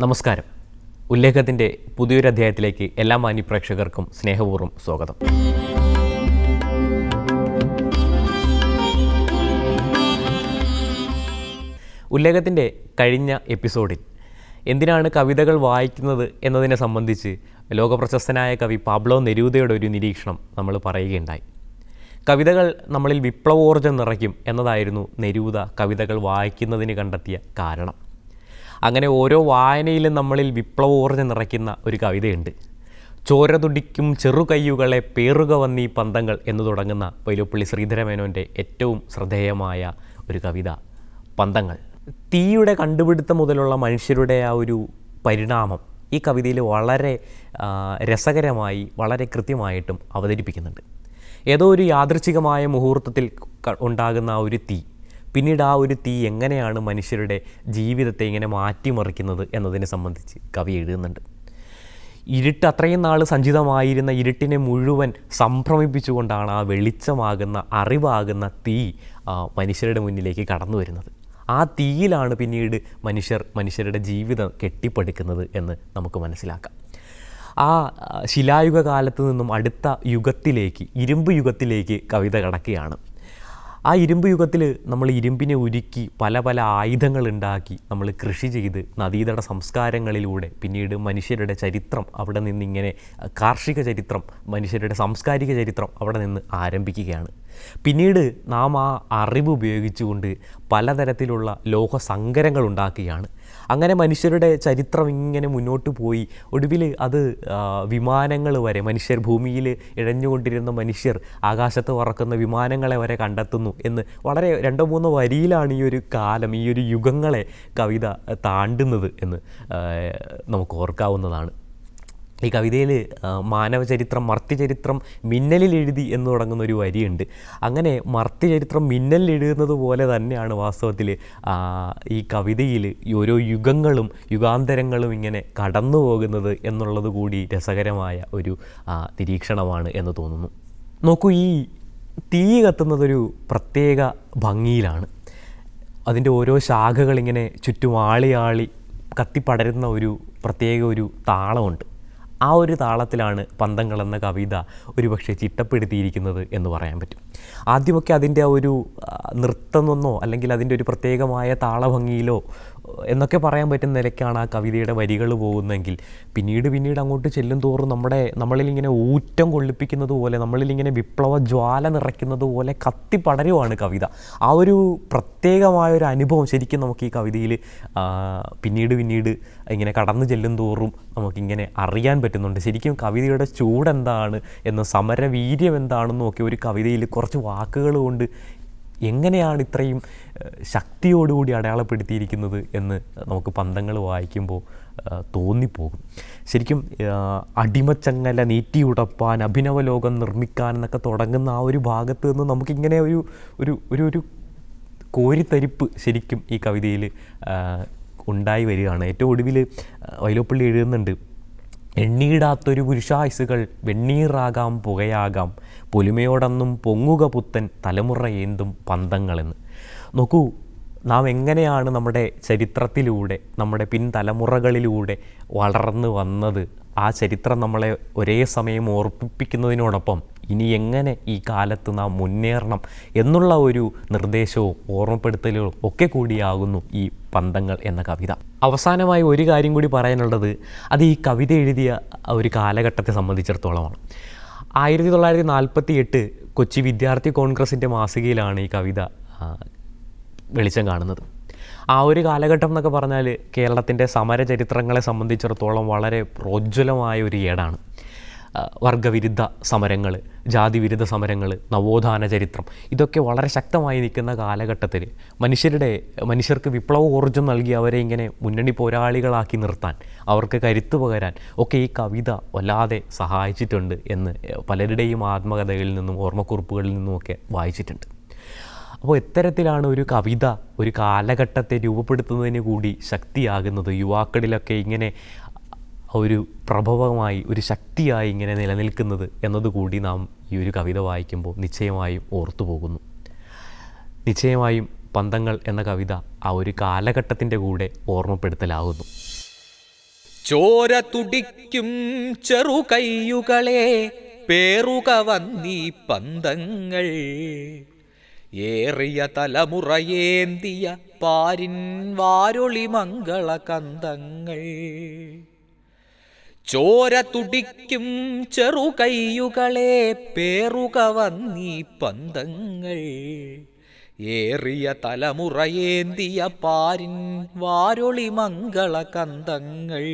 നമസ്കാരം. ഉല്ലേഖത്തിന്റെ പുതിയൊരു അധ്യായത്തിലേക്ക് എല്ലാ മാന്യ പ്രേക്ഷകർക്കും സ്നേഹപൂർവം സ്വാഗതം. ഉല്ലേഖത്തിന്റെ കഴിഞ്ഞ എപ്പിസോഡിൽ എന്തിനാണ് കവിതകൾ വായിക്കുന്നത് എന്നതിനെ സംബന്ധിച്ച് ലോകപ്രശസ്തനായ കവി പാബ്ലോ നെരൂദയുടെ ഒരു നിരീക്ഷണം നമ്മൾ പറയുകയുണ്ടായി. കവിതകൾ നമ്മളിൽ വിപ്ലവോർജം നിറയ്ക്കും എന്നതായിരുന്നു നെരൂദ കവിതകൾ വായിക്കുന്നതിന് കണ്ടെത്തിയ കാരണം. അങ്ങനെ ഓരോ വായനയിലും നമ്മളിൽ വിപ്ലവോർജം നിറയ്ക്കുന്ന ഒരു കവിതയുണ്ട്. ചോര തുടിക്കും ചെറുകയ്യുകളെ പേറുക വന്നീ പന്തങ്ങൾ എന്ന് തുടങ്ങുന്ന വൈലോപ്പള്ളി ശ്രീധരമേനോന്റെ ഏറ്റവും ശ്രദ്ധേയമായ ഒരു കവിത പന്തങ്ങൾ. തീയുടെ കണ്ടുപിടുത്തം മുതലുള്ള മനുഷ്യരുടെ ആ ഒരു പരിണാമം ഈ കവിതയിൽ വളരെ രസകരമായി വളരെ കൃത്യമായിട്ടും അവതരിപ്പിക്കുന്നുണ്ട്. ഏതോ ഒരു യാദൃച്ഛികമായ മുഹൂർത്തത്തിൽ ഉണ്ടാകുന്ന ആ ഒരു തീ പിന്നീട് ആ ഒരു തീ എങ്ങനെയാണ് മനുഷ്യരുടെ ജീവിതത്തെ ഇങ്ങനെ മാറ്റിമറിക്കുന്നത് എന്നതിനെ സംബന്ധിച്ച് കവി എഴുതുന്നുണ്ട്. ഇരുട്ട് അത്രയും നാൾ സഞ്ചിതമായിരുന്ന ഇരുട്ടിനെ മുഴുവൻ സംഭ്രമിപ്പിച്ചുകൊണ്ടാണ് ആ വെളിച്ചമാകുന്ന അറിവാകുന്ന തീ മനുഷ്യരുടെ മുന്നിലേക്ക് കടന്നു വരുന്നത്. ആ തീയിലാണ് പിന്നീട് മനുഷ്യർ മനുഷ്യരുടെ ജീവിതം കെട്ടിപ്പടുക്കുന്നത് എന്ന് നമുക്ക് മനസ്സിലാക്കാം. ആ, ശിലായുഗ കാലത്ത് നിന്നും അടുത്ത യുഗത്തിലേക്ക് ഇരുമ്പ് യുഗത്തിലേക്ക് കവിത കടക്കുകയാണ്. ആ ഇരുമ്പ് യുഗത്തിൽ നമ്മൾ ഇരുമ്പിനെ ഉരുക്കി പല പല ആയുധങ്ങൾ ഉണ്ടാക്കി നമ്മൾ കൃഷി ചെയ്ത് നദീതട സംസ്കാരങ്ങളിലൂടെ പിന്നീട് മനുഷ്യരുടെ ചരിത്രം അവിടെ നിന്നിങ്ങനെ കാർഷിക ചരിത്രം മനുഷ്യരുടെ സാംസ്കാരിക ചരിത്രം അവിടെ നിന്ന് ആരംഭിക്കുകയാണ്. പിന്നീട് നാം ആ അറിവ് ഉപയോഗിച്ചുകൊണ്ട് പലതരത്തിലുള്ള ലോഹസങ്കരങ്ങൾ ഉണ്ടാക്കുകയാണ്. അങ്ങനെ മനുഷ്യരുടെ ചരിത്രം ഇങ്ങനെ മുന്നോട്ട് പോയി. ഒടുവിൽ അത് വിമാനങ്ങൾ വരെ മനുഷ്യർ ഭൂമിയിൽ ഇഴഞ്ഞുകൊണ്ടിരുന്ന മനുഷ്യർ ആകാശത്ത് പറക്കുന്ന വിമാനങ്ങളെ വരെ കണ്ടെത്തുന്നു എന്ന് വളരെ രണ്ടോ മൂന്നോ വരിയിലാണ് ഈ ഒരു കാലം ഈ ഒരു യുഗങ്ങളെ കവിത താണ്ടുന്നത് എന്ന് നമുക്ക് ഓർക്കാവുന്നതാണ്. ഈ കവിതയിൽ മാനവചരിത്രം മർത്യചരിത്രം മിന്നലിൽ എഴുതി എന്ന് തുടങ്ങുന്ന ഒരു വരിയുണ്ട്. അങ്ങനെ മർത്യചരിത്രം മിന്നലിൽ എഴുതുന്നത് പോലെ തന്നെയാണ് വാസ്തവത്തിൽ ഈ കവിതയിൽ ഓരോ യുഗങ്ങളും യുഗാന്തരങ്ങളും ഇങ്ങനെ കടന്നു പോകുന്നത് എന്നുള്ളത് കൂടി രസകരമായ ഒരു നിരീക്ഷണമാണ് എന്ന് തോന്നുന്നു. നോക്കൂ ഈ തീ കത്തുന്നതൊരു പ്രത്യേക ഭംഗിയിലാണ്. അതിന്റെ ഓരോ ശാഖകളിങ്ങനെ ചുറ്റും ആളി ആളി കത്തിപ്പടരുന്ന ഒരു പ്രത്യേക ഒരു താളമുണ്ട്. ആ ഒരു താളത്തിലാണ് പന്തങ്ങൾ എന്ന കവിത ഒരുപക്ഷെ ചിട്ടപ്പെടുത്തിയിരിക്കുന്നത് എന്ന് പറയാൻ പറ്റും. ആദ്യമൊക്കെ അതിന്റെ ഒരു നൃത്തം നൃത്തമെന്നോ അല്ലെങ്കിൽ അതിന്റെ ഒരു പ്രത്യേകമായ താളഭംഗിയിലോ എന്നൊക്കെ പറയാൻ പറ്റുന്ന നിലയ്ക്കാണ് ആ കവിതയുടെ വരികൾ പോകുന്നതെങ്കിൽ. പിന്നീട് പിന്നീട് അങ്ങോട്ട് ചെല്ലും തോറും നമ്മുടെ നമ്മളിൽ ഇങ്ങനെ ഊറ്റം കൊള്ളിപ്പിക്കുന്നത് പോലെ നമ്മളിൽ ഇങ്ങനെ വിപ്ലവ ജ്വാല നിറയ്ക്കുന്നത് പോലെ കത്തിപ്പടരുവാണ് കവിത. ആ ഒരു പ്രത്യേകമായ ഒരു അനുഭവം ശരിക്കും നമുക്ക് ഈ കവിതയിൽ പിന്നീട് പിന്നീട് ഇങ്ങനെ കടന്നു ചെല്ലും തോറും നമുക്കിങ്ങനെ അറിയാൻ പറ്റുന്നുണ്ട്. ശരിക്കും കവിതയുടെ ചൂടെന്താണ് എന്ന് സമരവീര്യം എന്താണെന്നും ഒക്കെ ഒരു കവിതയിൽ കുറച്ച് വാക്കുകൾ കൊണ്ട് എങ്ങനെയാണ് ഇത്രയും ശക്തിയോടുകൂടി അടയാളപ്പെടുത്തിയിരിക്കുന്നത് എന്ന് നമുക്ക് പന്തങ്ങൾ വായിക്കുമ്പോൾ തോന്നിപ്പോകും. ശരിക്കും അടിമച്ചങ്ങല നീറ്റിയുടപ്പാൻ അഭിനവ ലോകം നിർമ്മിക്കാൻ എന്നൊക്കെ തുടങ്ങുന്ന ആ ഒരു ഭാഗത്ത് നിന്ന് നമുക്കിങ്ങനെ ഒരു ഒരു ഒരു ഒരു കോരിത്തരിപ്പ് ശരിക്കും ഈ കവിതയിൽ ഉണ്ടായി വരികയാണ്. ഏറ്റവും ഒടുവിൽ വൈലോപ്പള്ളി എഴുതുന്നുണ്ട് എണ്ണീടാത്തൊരു പുരുഷായുസുകൾ വെണ്ണീറാകാം പുകയാകാം. പൊലിമയോടൊന്നും പൊങ്ങുക പുത്തൻ തലമുറ ഏന്തും പന്തങ്ങളെന്ന്. നോക്കൂ നാം എങ്ങനെയാണ് നമ്മുടെ ചരിത്രത്തിലൂടെ നമ്മുടെ പിൻതലമുറകളിലൂടെ വളർന്നു വന്നത്? ആ ചരിത്രം നമ്മളെ ഒരേ സമയം ഓർമ്മിപ്പിക്കുന്നതിനോടൊപ്പം ഇനി എങ്ങനെ ഈ കാലത്ത് നാം മുന്നേറണം എന്നുള്ള ഒരു നിർദ്ദേശവും ഓർമ്മപ്പെടുത്തലുകളും ഒക്കെ കൂടിയാകുന്നു ഈ പന്തങ്ങൾ എന്ന കവിത. അവസാനമായി ഒരു കാര്യം കൂടി പറയാനുള്ളത് അത് ഈ കവിത എഴുതിയ ഒരു കാലഘട്ടത്തെ സംബന്ധിച്ചിടത്തോളമാണ്. ആയിരത്തി തൊള്ളായിരത്തി നാൽപ്പത്തി എട്ട് കൊച്ചി വിദ്യാർത്ഥി കോൺഗ്രസിന്റെ മാസികയിലാണ് ഈ കവിത വെളിച്ചം കാണുന്നത്. ആ ഒരു കാലഘട്ടം എന്നൊക്കെ പറഞ്ഞാൽ കേരളത്തിന്റെ സമര ചരിത്രങ്ങളെ സംബന്ധിച്ചിടത്തോളം വളരെ പ്രോജ്വലമായ ഒരു ഏടാണ്. വർഗവിരുദ്ധ സമരങ്ങൾ ജാതിവിരുദ്ധ സമരങ്ങൾ നവോത്ഥാന ചരിത്രം ഇതൊക്കെ വളരെ ശക്തമായി നിൽക്കുന്ന കാലഘട്ടത്തിൽ മനുഷ്യരുടെ മനുഷ്യർക്ക് വിപ്ലവ ഊർജം നൽകി അവരെ ഇങ്ങനെ മുന്നണി പോരാളികളാക്കി നിർത്താൻ അവർക്ക് കരുത്ത് പകരാൻ ഒക്കെ ഈ കവിത വല്ലാതെ സഹായിച്ചിട്ടുണ്ട് എന്ന് പലരുടെയും ആത്മകഥകളിൽ നിന്നും ഓർമ്മക്കുറിപ്പുകളിൽ നിന്നുമൊക്കെ വായിച്ചിട്ടുണ്ട്. അപ്പോൾ ഇത്തരത്തിലാണ് ഒരു കവിത ഒരു കാലഘട്ടത്തെ രൂപപ്പെടുത്തുന്നതിന് കൂടി ശക്തിയാകുന്നത്. യുവാക്കളിലൊക്കെ ഇങ്ങനെ ഒരു പ്രഭവമായി ഒരു ശക്തിയായി ഇങ്ങനെ നിലനിൽക്കുന്നത് എന്നതുകൂടി നാം ഈ ഒരു കവിത വായിക്കുമ്പോൾ നിശ്ചയമായും ഓർത്തു പോകുന്നു. നിശ്ചയമായും പന്തങ്ങൾ എന്ന കവിത ആ ഒരു കാലഘട്ടത്തിന്റെ കൂടെ ഓർമ്മപ്പെടുത്തലാകുന്നു ചോര തുടിക്കും ചെറുകൈയുകളെ പേറുക വന്നീ പന്തങ്ങൾ. ഏറിയ തലമുറയേന്തിയ പാരിൻ വാരൊളി മംഗള കന്തങ്ങൾ ചോര തുടിക്കും ചെറുകൈയുകളെ പേറുക വന്നീ പന്തങ്ങൾ. ഏറിയ തലമുറയേന്തിയ പാരിൻ വാരൊളി മംഗള കന്തങ്ങൾ.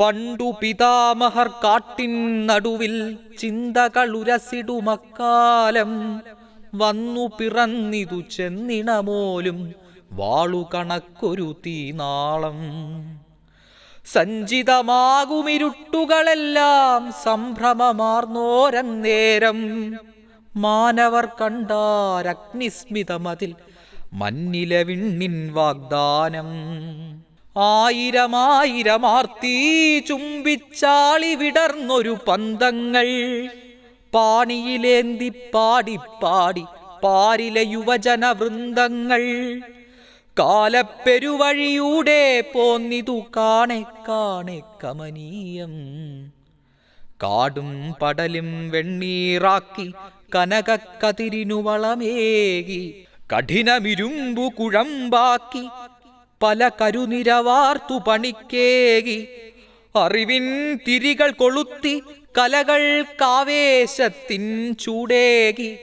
പണ്ടു പിതാമഹർ കാട്ടിൻ നടുവിൽ ചിന്തകളുരസിടുമക്കാലം വന്നു പിറന്നിതു ചെന്നിണമോലും വാളുകണക്കൊരു തീനാളം. സഞ്ചിതമാകുമിരുട്ടുകളെല്ലാം സംഭ്രമമാർന്നോരന്നേരം. മാനവർ കണ്ടാരഗ്നിസ്മിതമതിൽ മന്നിലെ വിണ്ണിൻ വാഗ്ദാനം. ആയിരമായിരമാർത്തീ ചുംബിച്ചാളി വിടർന്നൊരു പന്തങ്ങൾ. പാണിയിലേന്തി പാടി പാടി പാരിലെ യുവജന വൃന്ദങ്ങൾ കാലപ്പെരുവഴിയൂടെ പോന്നിതു കാണെ കാണെ കമനീയം. കാടും പടലും വെണ്ണീറാക്കി കനകക്കതിരിനു വളമേകി കഠിനമിരുമ്പു കുഴമ്പാക്കി പല കരുനിരവാർത്തു പണിക്കേകി. അറിവിൻ തിരികൾ കൊളുത്തി കലകൾ കാവേശത്തിൻ ചൂടേകി.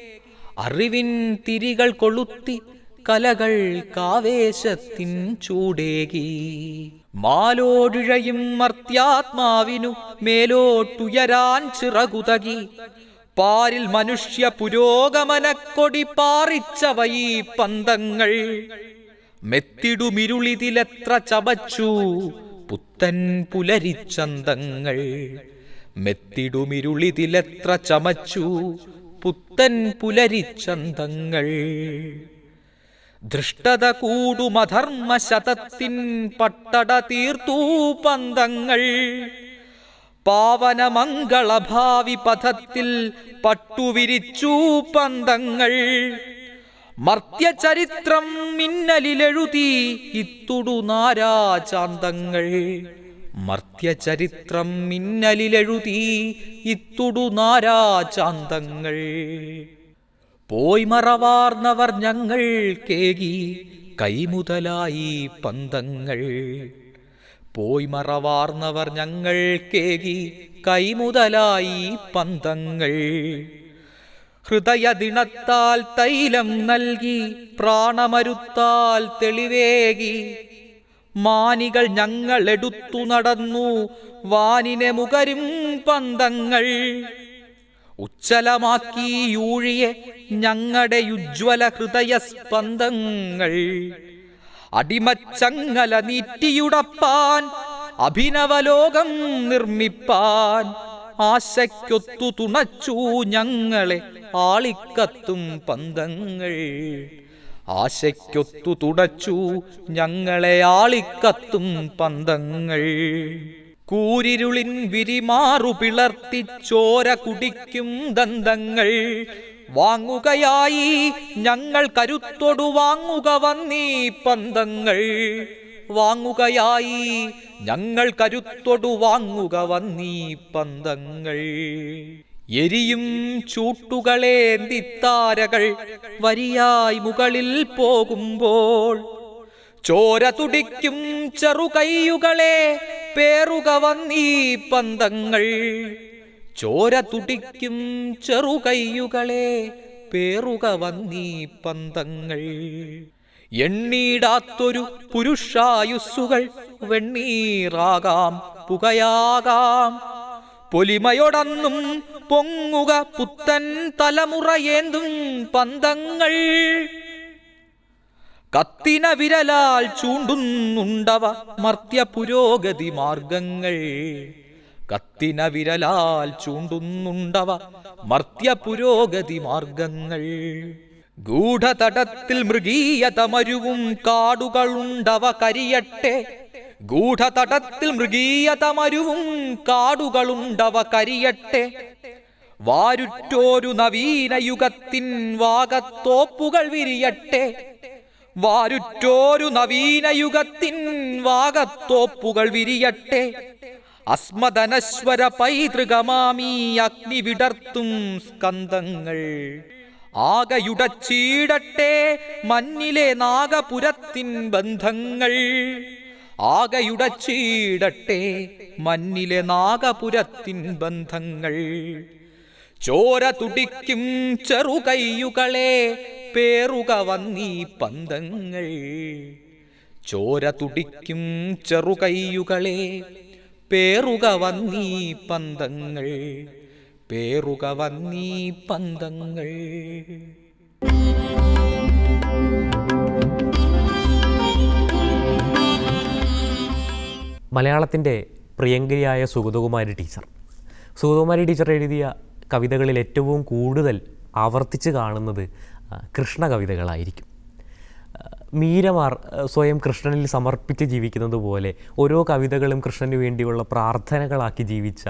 അറിവിൻ തിരികൾ കൊളുത്തി കലകൾ കാവേശത്തിൻ ചൂടേകി. മാലോടിഴയും മർത്യാത്മാവിനു മേലോട്ടുയരാൻ ചിറകുതകി. പാരിൽ മനുഷ്യ പുരോഗമനക്കൊടി പാറിച്ചവയി പന്തങ്ങൾ. മെത്തിടുമിരുളിതിലെത്ര ചവച്ചു പുത്തൻ പുലരിച്ചന്തങ്ങൾ. മെത്തിടുമിരുളിതിലെത്ര ചമച്ചു പുത്തൻ പുലരിച്ചന്തങ്ങൾ. ദൃഷ്ടത കൂടുമധർമ്മ ശതത്തിൻ പട്ടട തീർത്തു പന്തങ്ങൾ. പാവനമംഗളഭാവി പഥത്തിൽ പട്ടുവിരിച്ചു പന്തങ്ങൾ. മർത്യചരിത്രം മിന്നലിലെഴുതി ഇത്തുടു നാരാചാന്തങ്ങൾ. മർത്യചരിത്രം മിന്നലിലെഴുതി ഇത്തുടു നാരാചാന്തങ്ങൾ. പോയി മറവാർന്നവർ ഞങ്ങൾ കേകി കൈമുതലായി പന്തങ്ങൾ. പോയി മറവാർന്നവർ ഞങ്ങൾ കേകി കൈമുതലായി പന്തങ്ങൾ. ഹൃദയദിണത്താൽ തൈലം നൽകി പ്രാണമരുത്താൽ തെളിവേകി. മാനികൾ ഞങ്ങൾ എടുത്തു നടന്നു വാനിനെ മുകരും പന്തങ്ങൾ. ഉജ്ജലമാക്കി യൂഴിയെ ഞങ്ങളുടെ ഉജ്ജ്വല ഹൃദയ സ്പന്ദങ്ങൾ. അടിമച്ചങ്ങല നീറ്റിയുടപ്പാൻ അഭിനവലോകം നിർമ്മിപ്പാൻ ആശയ്ക്കൊത്തു തുണച്ചു ഞങ്ങളെ ആളിക്കത്തും പന്തങ്ങൾ. ആശയ്ക്കൊത്തു തുടച്ചു ഞങ്ങളെ ആളിക്കത്തും പന്തങ്ങൾ. കൂരിരുളിൻ വിരിമാറു പിളർത്തി ചോര കുടിക്കും ദന്തങ്ങൾ. വാങ്ങുകയായി ഞങ്ങൾ കരുത്തൊടു വാങ്ങുക വന്നീ പന്തങ്ങൾ. വാങ്ങുകയായി ഞങ്ങൾ കരുത്തൊടു വാങ്ങുക വന്നീ പന്തങ്ങൾ. എരിയും ചൂട്ടുകളേന്തിത്താരകൾ വരിയായി മുകളിൽ പോകുമ്പോൾ ചോര തുടിക്കും ചെറുകൈയുകളെ പേറുക വന്നീ പന്തങ്ങൾ. ചോര തുടിക്കും ചെറുകൈയുകളെ പേറുക വന്നീ പന്തങ്ങൾ. എണ്ണീടാത്തൊരു പുരുഷായുസ്സുകൾ വെണ്ണീറാകാം പുകയാകാം. പൊലിമയോടന്നും പൊങ്ങുക പുത്തൻ തലമുറയേന്തും പന്തങ്ങൾ. കത്തിന വിരലാൽ ചൂണ്ടുന്നുണ്ടവ മർത്യ പുരോഗതി മാർഗങ്ങൾ. കത്തിന വിരലാൽ ചൂണ്ടുന്നുണ്ടവ മർത്യ പുരോഗതി മാർഗങ്ങൾ. ഗൂഢതടത്തിൽ മൃഗീയതമരുവും കാടുകളുണ്ടവ കരിയട്ടെ. ഗൂഢതടത്തിൽ മൃഗീയതമരുവും കാടുകളുണ്ടവ കരിയട്ടെ. വാരുറ്റോരു നവീന യുഗത്തിൻ വാഗത്തോപ്പുകൾ വിരിയട്ടെ. വാരുറ്റോരു നവീനയുഗത്തിൻ വാഗത്തോപ്പുകൾ വിരിയട്ടെ. അസ്മദനശ്വര പൈതൃകമാമീ അഗ്നി വിടർത്തും സ്കന്ധങ്ങൾ. ആകയുടച്ചീടട്ടെ മഞ്ഞിലെ നാഗപുരത്തിൻ ബന്ധങ്ങൾ. ആകയുടച്ചീടട്ടെ മഞ്ഞിലെ നാഗപുരത്തിൻ ബന്ധങ്ങൾ. ചോര തുടിക്കും ചെറുകയ്യുകളെ പേറുക വന്നീ പന്തങ്ങൾ. ചോര തുടിക്കും ചെറുകയ്യുകളെ പേറുക വന്നീ പന്തങ്ങൾ. പേറുക വന്നീ പന്തങ്ങൾ. മലയാളത്തിന്റെ പ്രിയങ്കരിയായ സുഗതകുമാരി ടീച്ചർ. സുഗതകുമാരി ടീച്ചർ എഴുതിയ കവിതകളിൽ ഏറ്റവും കൂടുതൽ ആവർത്തിച്ച് കാണുന്നത് കൃഷ്ണ കവിതകളായിരിക്കും മീരമാർ സ്വയം കൃഷ്ണനിൽ സമർപ്പിച്ച് ജീവിക്കുന്നത് പോലെ ഓരോ കവിതകളും കൃഷ്ണന് വേണ്ടിയുള്ള പ്രാർത്ഥനകളാക്കി ജീവിച്ച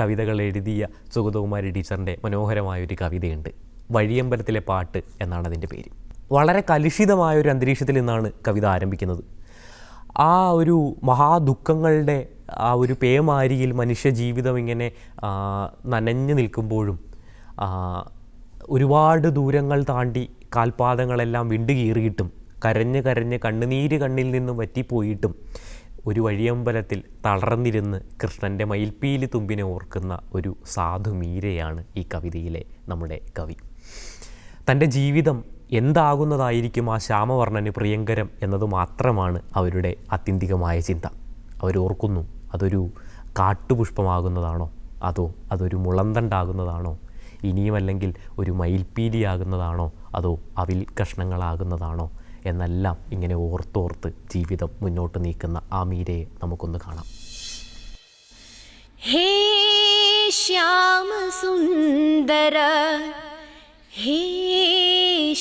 കവിതകൾ എഴുതിയ സുഗതകുമാരി ടീച്ചറിന്റെ മനോഹരമായൊരു കവിതയുണ്ട്. വഴിയമ്പലത്തിലെ പാട്ട് എന്നാണ് അതിന്റെ പേര്. വളരെ കലുഷിതമായ ഒരു അന്തരീക്ഷത്തിൽ നിന്നാണ് കവിത ആരംഭിക്കുന്നത്. ആ ഒരു മഹാദുഃഖങ്ങളുടെ ആ ഒരു പേമാരിയിൽ മനുഷ്യ ജീവിതം ഇങ്ങനെ നനഞ്ഞു നിൽക്കുമ്പോഴും ഒരുപാട് ദൂരങ്ങൾ താണ്ടി കാൽപാദങ്ങളെല്ലാം വിണ്ടുകീറിയിട്ടും കരഞ്ഞ് കരഞ്ഞ് കണ്ണുനീര് കണ്ണിൽ നിന്നും വറ്റിപ്പോയിട്ടും ഒരു വഴിയമ്പലത്തിൽ തളർന്നിരുന്ന് കൃഷ്ണന്റെ മയിൽപ്പീലി തുമ്പിനെ ഓർക്കുന്ന ഒരു സാധു മീരയാണ് ഈ കവിതയിലെ നമ്മുടെ കവി. തന്റെ ജീവിതം എന്താകുന്നതായിരിക്കും ആ ശ്യാമവർണന് പ്രിയങ്കരം എന്നത് മാത്രമാണ് അവരുടെ ആത്യന്തികമായ ചിന്ത. അവരോർക്കുന്നു അതൊരു കാട്ടുപുഷ്പമാകുന്നതാണോ? അതോ അതൊരു മുളന്തണ്ടാകുന്നതാണോ? ഇനിയുമല്ലെങ്കിൽ ഒരു മയിൽപ്പീലിയാകുന്നതാണോ? അതോ അവിൽ കഷ്ണങ്ങളാകുന്നതാണോ? എന്നെല്ലാം ഇങ്ങനെ ഓർത്തോർത്ത് ജീവിതം മുന്നോട്ട് നീക്കുന്ന ആ മീരയെ നമുക്കൊന്ന് കാണാം. ഹേ ശ്യാമസുന്ദര ഹേ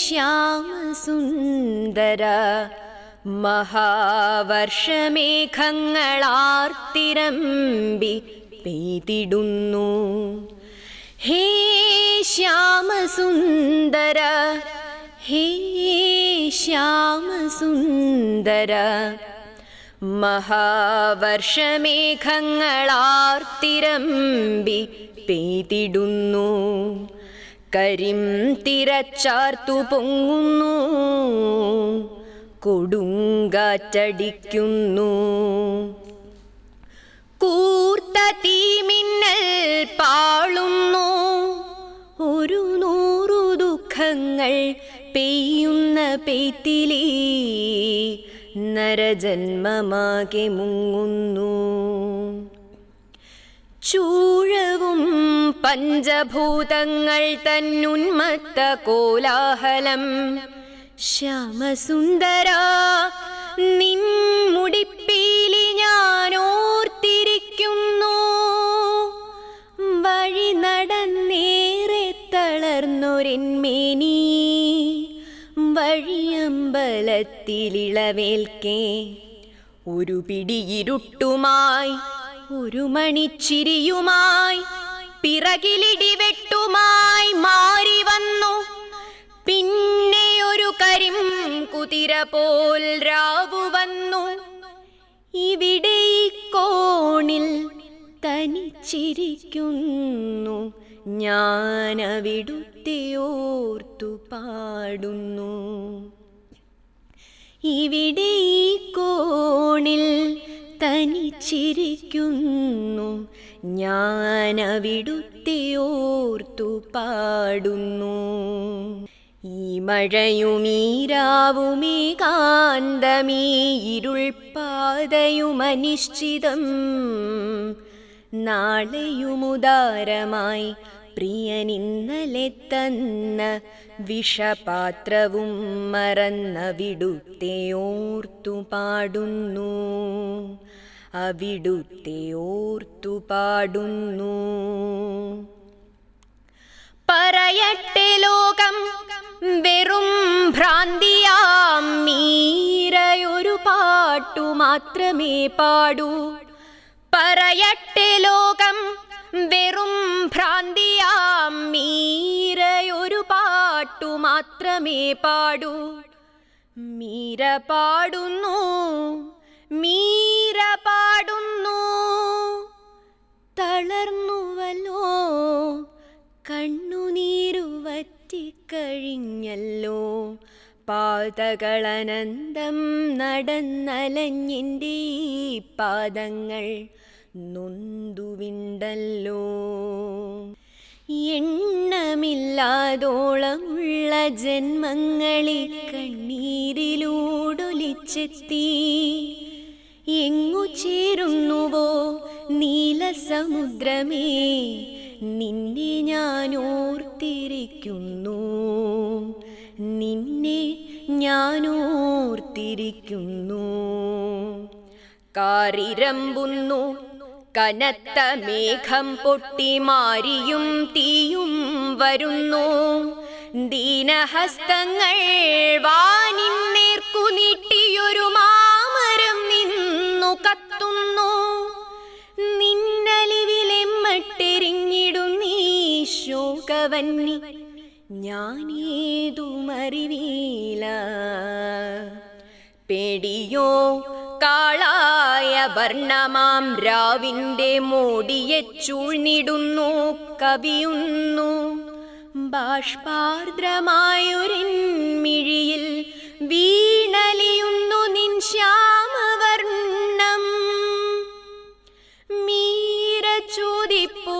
ശ്യാമസുന്ദര മഹാവർഷമേഘങ്ങളാർത്തിരമ്പി പെയ്തിടുന്നു. ഹേ ശ്യാമസുന്ദര. ഹേ ശ്യാമസുന്ദര. മഹാവർഷമേഘങ്ങളാർത്തിരമ്പി പെയ്തിടുന്നു. കരിം തിരച്ചാർത്തു പൊങ്ങുന്നു. കൊടുങ്കാറ്റടിക്കുന്നു. കൂർത്ത തീമിന്നൽ പാളുന്നു. ദുഃഖങ്ങൾ പെയ്യുന്ന പെയ്ത്തിലേ നരജന്മമാകെ മുങ്ങുന്നു. ചൂഴവും പഞ്ചഭൂതങ്ങൾ തന്നുന്മത്ത കോലാഹലം. ശ്യാമസുന്ദര നിൻമുടിപ്പീലി ഞാനോർത്തിരിക്കുന്നു. വഴി നടന്നേറെ തളർന്നൊരെന്മേനി വഴിയമ്പലത്തിലിളവേൽക്കേ. ഒരു പിടിയിരുട്ടുമായി ഒരു മണിച്ചിരിയുമായി പിറകിലിടിവെട്ടുമായി മാറി വന്നു. പിന്നെ ഒരു കരിം കുതിര പോൽ രാവു വന്നു. ഇവിടെ കോണിൽ തനിച്ചിരിക്കുന്നു. ഓർത്തു പാടുന്നു. ഇവിടെ ഈ കോണിൽ തനിച്ചിരിക്കുന്നു. ഓർത്തു പാടുന്നു. ഈ മഴയുമീരാവുമേ കാന്തമേ ഇരുൾപാതയുമനിശ്ചിതം. നാളെയുമുദാരമായി പ്രിയനിന്നലെ തന്ന വിഷപാത്രവും മറന്ന ഓർത്തു പാടുന്നു അവിടുത്തെ ഓർത്തു പാടുന്നു പറയട്ടെ ലോകം വെറും ഭ്രാന്തിയാം മീരയൊരു പാട്ടു മാത്രമേ പാടൂ. പറയട്ടെ ലോകം. വെറും ഭ്രാന്തിയാം. മീരയൊരു പാട്ടു മാത്രമേ പാടൂ. മീര പാടുന്നു. മീര പാടുന്നു. തളർന്നുവല്ലോ. കണ്ണുനീരു വറ്റിക്കഴിഞ്ഞല്ലോ പാതകളനന്തം നടന്നലഞ്ഞിന്റെ പാദങ്ങൾ. നൊന്തുവിണ്ടല്ലോ. എണ്ണമില്ലാതോളമുള്ള ജന്മങ്ങളെ കണ്ണീരിലൂടൊലിച്ചെത്തി. എങ്ങു ചേരുന്നുവോ നീലസമുദ്രമേ നിന്നെ ഞാൻ ഓർത്തിരിക്കുന്നു നിന്നെ ഞാൻ ഓർത്തിരിക്കുന്നു കാറിരമ്പുന്നു കനത്ത മേഘം പൊട്ടി മാരിയും തീയും വരുന്നു. ദീനഹസ്തങ്ങൾ വാനിൻ നേർക്കു നീട്ടിയൊരു മാമരം നിന്നു കത്തുന്നു. നിന്നലിവിലെമ്മട്ടെരിഞ്ഞിടുന്നീ ശോകവന്നി. ഞാനേതുമറിവീല പേടിയോ? കാളായ വർണമാം രാവിന്റെ മോടിയെ ചൂഴ്ന്നിടുന്നു കവിയുന്നു. ബാഷ്പാർദ്രമായൊരിൻമിഴിയിൽ വീണലിയുന്നു നിൻ ശ്യാമവർണം. മീര ചോദിപ്പൂ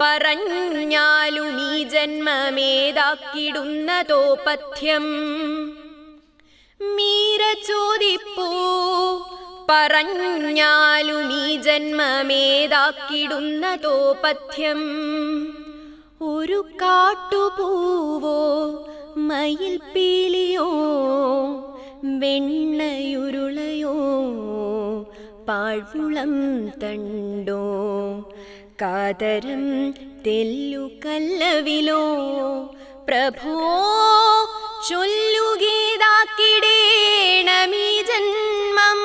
പറഞ്ഞാലു നീ ജന്മമേതാക്കിടുന്നതോ പഥ്യം മീര ചോദിപ്പൂ പറഞ്ഞാലും ഈ ജന്മമേതാക്കിടുന്നതോ പഥ്യം ഒരു കാട്ടുപൂവോ മയിൽ പീലിയോ വെണ്ണയുരുളയോ പാഴ്വുളം തണ്ടോ കാതരം തെല്ലുകല്ലവിലോ പ്രഭോ ചൊല്ലുകേതാക്കിടേണമീ ജന്മം.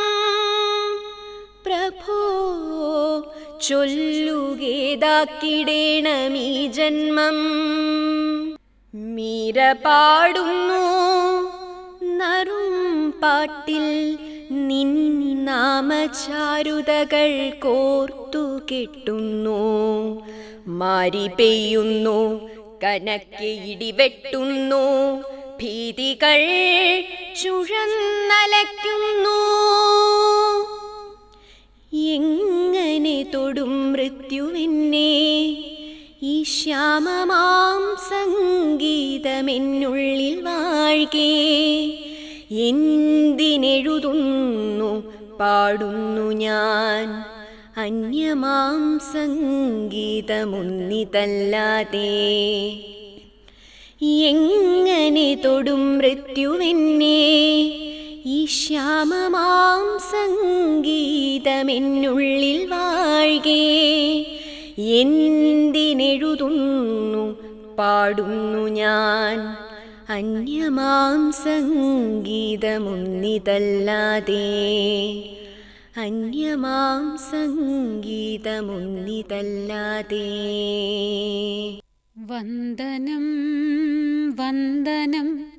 ചൊല്ലുകേതാക്കിടേണമീ ജന്മം. മീര പാടുന്നു നറും പാട്ടിൽ നിൻ നാമചാരുതകൾ കോർത്തു കെട്ടുന്നു. മാരി പെയ്യുന്നു കനക്കെ ഇടിവെട്ടുന്നു ഭീതികൾ ചുഴന്നലയ്ക്കുന്നു. എങ്ങനെ തൊടും മൃത്യുവെന്നെ? ഈ ശ്യാമമാം സംഗീതമെന്നുള്ളിൽ വാഴ്കേ. എന്തിനെഴുതുന്നു പാടുന്നു ഞാൻ? അന്യമാം സംഗീതമൊന്നിതല്ലാതെ. എങ്ങനെ തൊടും മൃത്യുവെന്നെ? ഈ ശ്യാമമാം സംഗീതമെന്നുള്ളിൽ വാഴകേ. എന്തിനെഴുതുന്നു? പാടുന്നു ഞാൻ. അന്യമാം സംഗീതമുന്നിതല്ലാതെ. അന്യമാം സംഗീതമുന്നിതല്ലാതെ. വന്ദനം വന്ദനം